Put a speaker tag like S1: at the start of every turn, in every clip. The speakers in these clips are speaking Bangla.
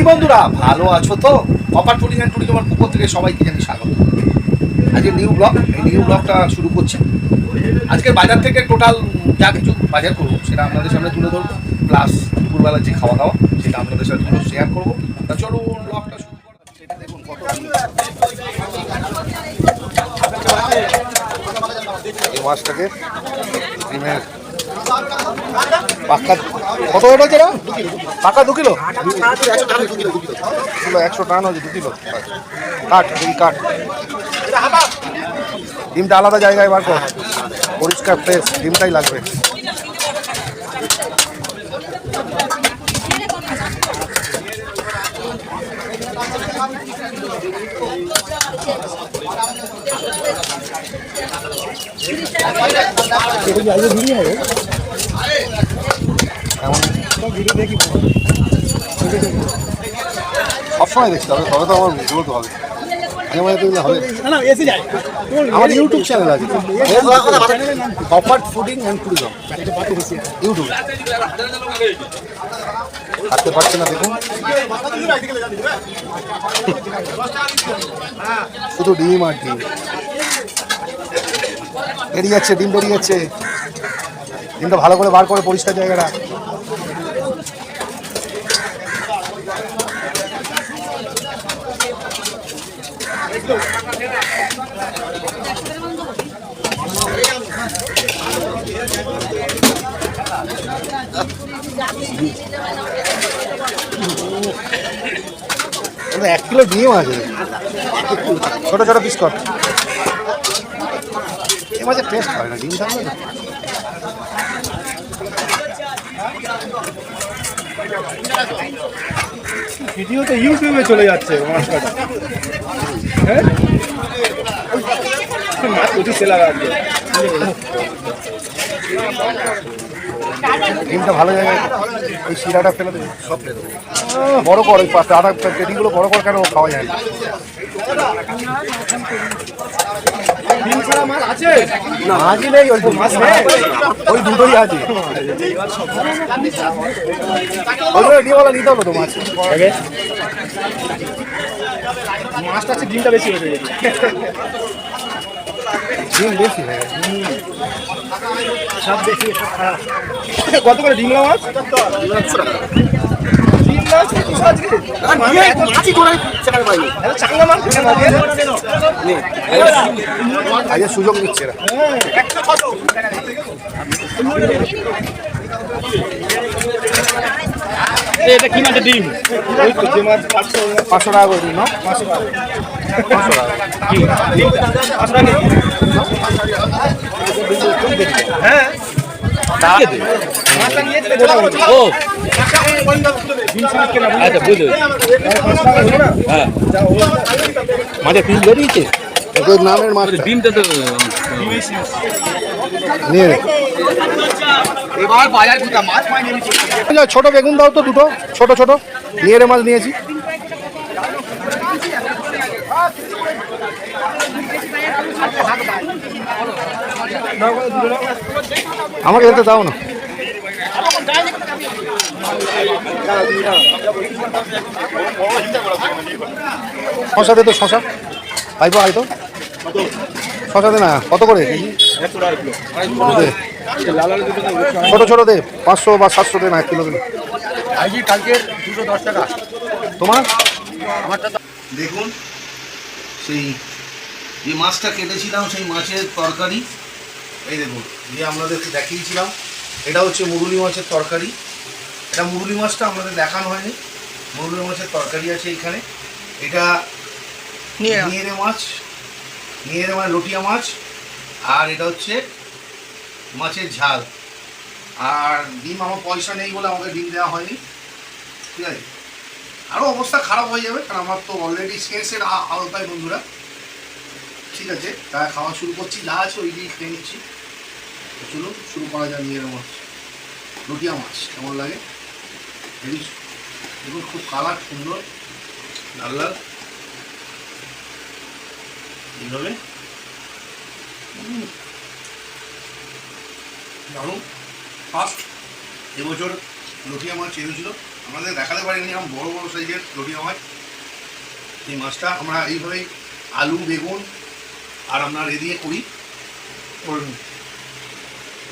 S1: কি বন্ধুরা, ভালো আছো তো? কপার টুরিং অ্যান্ড টুরিজমের পুকুর থেকে সবাইকে জানি স্বাগত। আজকে নিউ ব্লগ এই নিউ ব্লগটা শুরু করছে। আজকে বাজার থেকে টোটাল যা কিছু বাজার করব, সেটা আপনাদের সামনে তুলে ধরবো প্লাস দুপুরবেলার যে খাওয়া দাওয়া, সেটা আপনাদের সাথে তুলে শেয়ার করব। তা চলো ব্লগটা শুরু করো দেখুন কত মাছটাকে পাক্কা কত ওটা যেটা পাক্কা দু কিলো? কিলো, একশো টান হচ্ছে দু কিলো। কাঠ এই কাঠ ডিমটা আলাদা জায়গায় বার কর। পরিষ্কার ফ্রেশ ডিমটাই লাগবে। সবসময় দেখতে হবে তবে তো আমার ভিডিও তো হবে। আমার ইউটিউব চ্যানেল আছে। ফুডিং অ্যান্ড ট্যুরিজম ইউটিউব থাকতে পারছে না দেখুন। শুধু ডিম আর ডিম। বেরিয়ে যাচ্ছে ডিম বেরিয়ে যাচ্ছে। ডিমটা ভালো করে বার করে পরিষ্কার জায়গাটা। এক কিলো ডিম আছে। ছোট ছোট পিস কর। এ মাঝে টেস্ট হয় না ডিম থাকবে না।
S2: ভিডিও তো ইউটিউবে চলে যাচ্ছে মাছ কাটা। হ্যাঁ? মাছ প্রচুর সেলার আছে।
S1: ডিমটা ভালো জায়গায় ওই শিরাটা ফেলে দেবে সব ফেলে দেবো। বড় কর ওই পাশে আধা পেটিগুলো বড় কর কেন খাওয়া যায় না। নেই ওই মাছ ওই দুটোই আছে ডিমওয়ালা নিতে হলো তো মাছ।
S2: মাছটা আছে ডিমটা বেশি হয়ে
S1: ডিম বেশি হয়ে।
S2: সব বেশি কত করে ডিমলা মাছ? আজকে
S1: সুযোগ এরা।
S2: এ, এটা কি মাছের ডিম ওই তো যে মাছ পাঁচশো
S1: টাকা করে দিন না
S2: পাঁচশো টাকা? হ্যাঁ
S3: ও? আচ্ছা বুঝলি? হ্যাঁ মাঝে পিস বেরিয়েছে
S1: ওদের নামের মাছ
S3: ডিমটা তো
S1: নিয়ে নে।
S2: এবার বাজার কোথা মাছ পাইনি
S1: ছোট বেগুন দাও তো দুটো ছোট ছোট। নিয়ে রে মাছ নিয়েছি। আমাকে এতে দাও না। শশা দে তো শশা। ভাইপো আই তো শশা না কত করে। ছোট ছোট দে পাঁচশো বা সাতশো দে না এক কিলো দে
S2: আজকে কালকে দুশো দশ টাকা।
S1: তোমার? দেখুন সেই যে মাছটা কেটেছিলাম সেই মাছের তরকারি এই দেখুন যে আপনাদেরকে দেখিয়েছিলাম এটা হচ্ছে মুরুলি মাছের তরকারি। এটা মুরুলি মাছটা আপনাদের দেখানো হয়নি। মুরুলি মাছের তরকারি আছে এখানে। এটা নিয়ে মাছ নিয়েরে মাছ লটিয়া মাছ। আর এটা হচ্ছে মাছের ঝাল। আর ডিম আমার পয়সা নেই বলে আমাকে ডিম দেওয়া হয়নি। ঠিক আছে? আরও অবস্থা খারাপ হয়ে যাবে, কারণ আমার তো অলরেডি আ- আওতায় বন্ধুরা। ঠিক আছে? তা খাওয়া শুরু করছি, যা আছে ওই দিয়ে খেয়ে নিচ্ছি। চলুন, শুরু করা যাক নিয়ে মাছ রুটিয়া মাছ, কেমন লাগে? দেখুন, খুব কালার সুন্দর। লাল লাল। এইভাবে। দারুণ ফার্স্ট এবছর লটিয়া মাছ ছেড়েছিল আমাদের দেখাতে পারিনি এরকম বড় বড় সাইজের লটিয়া মাছ এই মাছটা আমরা এইভাবেই আলু বেগুন আর আপনার এ দিয়ে করি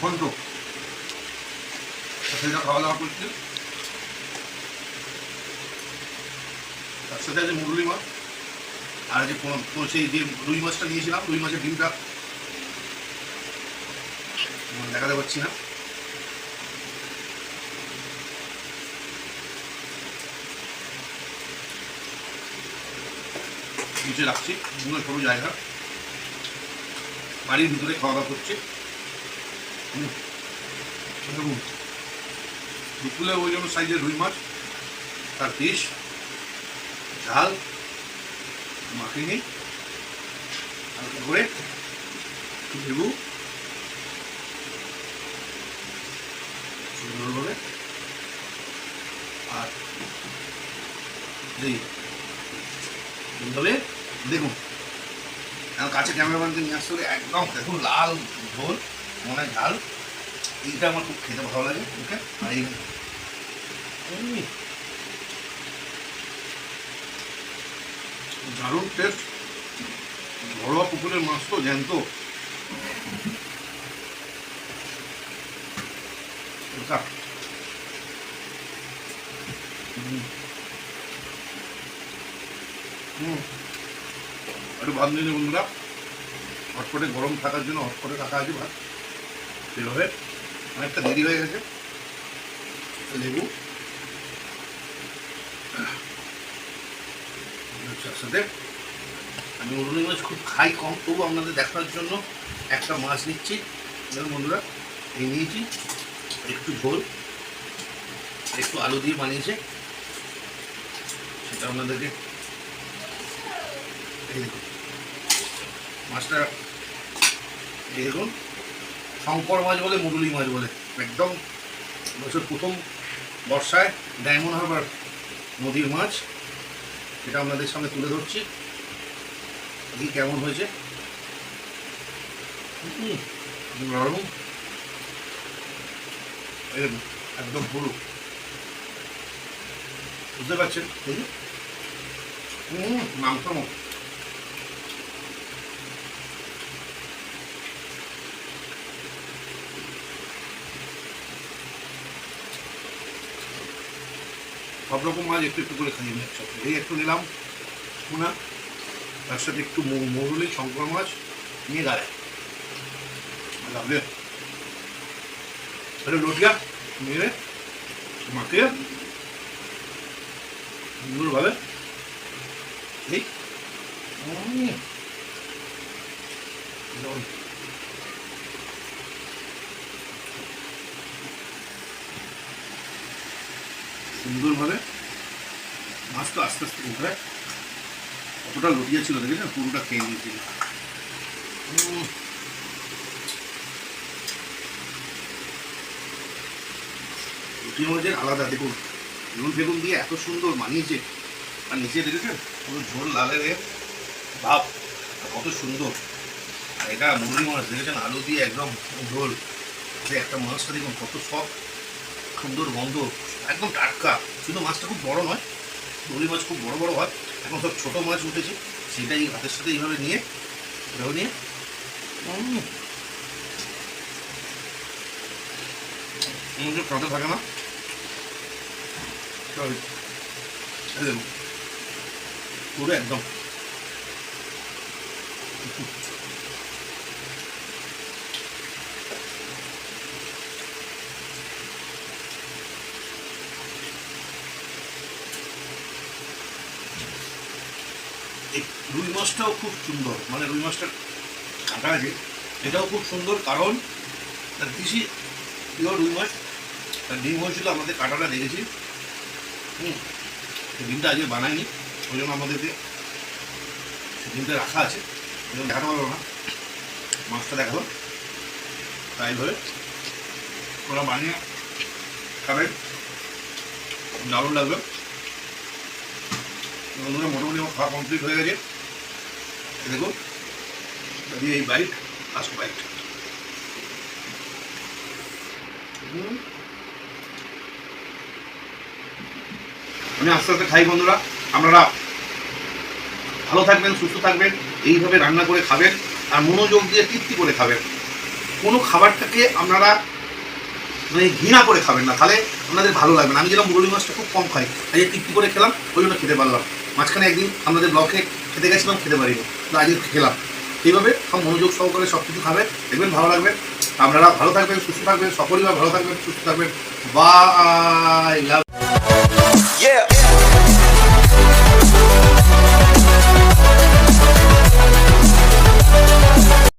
S1: ঘন্ট সেটা খাওয়া দাওয়া করছি তার সাথে আছে মুরলি মাছ আর যে সেই যে রুই মাছটা নিয়েছিলাম, রুই মাছের ডিমটা মানে দেখাতে পারছি না। নিচে রাখছি অন্য ছোটো জায়গা। বাড়ির ভিতরে খাওয়া দাওয়া করছি। দুপুরে ওই জন্য সাইজের রুই মাছ, তার পিস ঝাল মাখিনি হালকা করে লেবু। সুন্দরভাবে আর এই এইভাবে দেখুন কাছে ক্যামেরাম্যানকে নিয়ে আসতে একদম দেখুন লাল ঝোল, মনে ঝাল। এইটা আমার খুব খেতে ভালো লাগে, ওকে? আর এই দারুণ টেস্ট ঘরোয়া পুকুরের মাছ তো জ্যান্ত। একটু ভাত নিয়ে বন্ধুরা। হটপটে গরম থাকার জন্য হটপটে রাখা আছে ভাত। সেভাবে অনেকটা দেরি হয়ে গেছে। লেবু। সাথে আমি উরুলি মাছ খুব খাই কম, তবু আপনাদের দেখার জন্য একটা মাছ নিচ্ছি। বন্ধুরা, এই নিয়েছি, একটু ঝোল, একটু আলু দিয়ে বানিয়েছে। সেটা আপনাদেরকে মাছটা এই দেখুন, শঙ্কর মাছ বলে, মুরুলি মাছ বলে। একদম বছর প্রথম বর্ষায় ডায়মন্ড হারবার নদীর মাছ। এটা আপনাদের সামনে তুলে ধরছি। কি কেমন হয়েছে। একদম পুরো বুঝতে পারছেন? মাংস সব রকম মাছ একটু একটু করে খাইয়ে একসাথে এই একটু নিলাম টুনা তার সাথে একটু মৌরলি, শঙ্কর মাছ নিয়ে লাগবে আরে লটিয়া, নিয়ে মাখিয়ে। সুন্দরভাবে এই। সুন্দরভাবে মাছ তো আস্তে আস্তে উঠে কতটা লটিয়া ছিল, দেখেছেন? পুরোটা খেয়ে নিয়েছিল। লুটি মাছের আলাদা, দেখুন, নুন ফেগুন দিয়ে এত সুন্দর মানিয়েছে আর নিচে দেখেছেন? পুরো ঝোল লালের ভাব কত সুন্দর। এটা মুরগি মাছ, দেখেছেন? আলু দিয়ে একদম ঝোল। একটা মাছটা দেখুন, কত সব সুন্দর গন্ধ। একদম টাটকা শুধু মাছটা খুব বড় নয় রুই মাছ খুব বড় বড় হয় এখন সব ছোটো মাছ উঠেছে, সেটাই হাতের সাথে এইভাবে নিয়ে এভাবে নিয়ে। মুখে কাঁটা থাকে না. পুরো একদম এই রুই মাছটাও খুব সুন্দর। মানে রুই মাছটার কাঁটা আছে এটাও খুব সুন্দর কারণ তার কৃষি পিওর রুই মাছ, তার ডিম হয়েছিল আমাদের কাঁটাটা দেখেছি। হুম ডিমটা আজকে বানাইনি, ওই জন্য আমাদেরকে ডিমটা রাখা আছে। ওই জন্য দেখাতে পারব না। মাছটা দেখাবো তাই ধরে ওরা বানিয়ে খাবে। দারুণ লাগবে। বন্ধুরা, মোটামুটি আমার খাওয়া কমপ্লিট হয়ে গেছে। দেখুন এই বাইট লাস্ট বাইট আমি আস্তে আস্তে খাই বন্ধুরা, আপনারা ভালো থাকবেন, সুস্থ থাকবেন, এইভাবে রান্না করে খাবেন, আর মনোযোগ দিয়ে তৃপ্তি করে খাবেন। কোনো খাবারটাকে আপনারা মানে ঘৃণা করে খাবেন না, তাহলে আপনাদের ভালো লাগবে না। আমি যেরকম মুরলি মাছটা খুব কম খাই, তাই তৃপ্তি করে খেলাম, ওই জন্য খেতে পারলাম। মাঝখানে একদিন আপনাদের ব্লকে খেতে গেছিলাম, খেতে পারিনি। তো আজকে খেলাম। এইভাবে সব মনোযোগ সহকারে সব কিছু খাবেন, দেখবেন ভালো লাগবে। আপনারা ভালো থাকবেন, সুস্থ থাকবেন সপরিবার ভালো থাকবেন, সুস্থ থাকবেন।
S4: বা.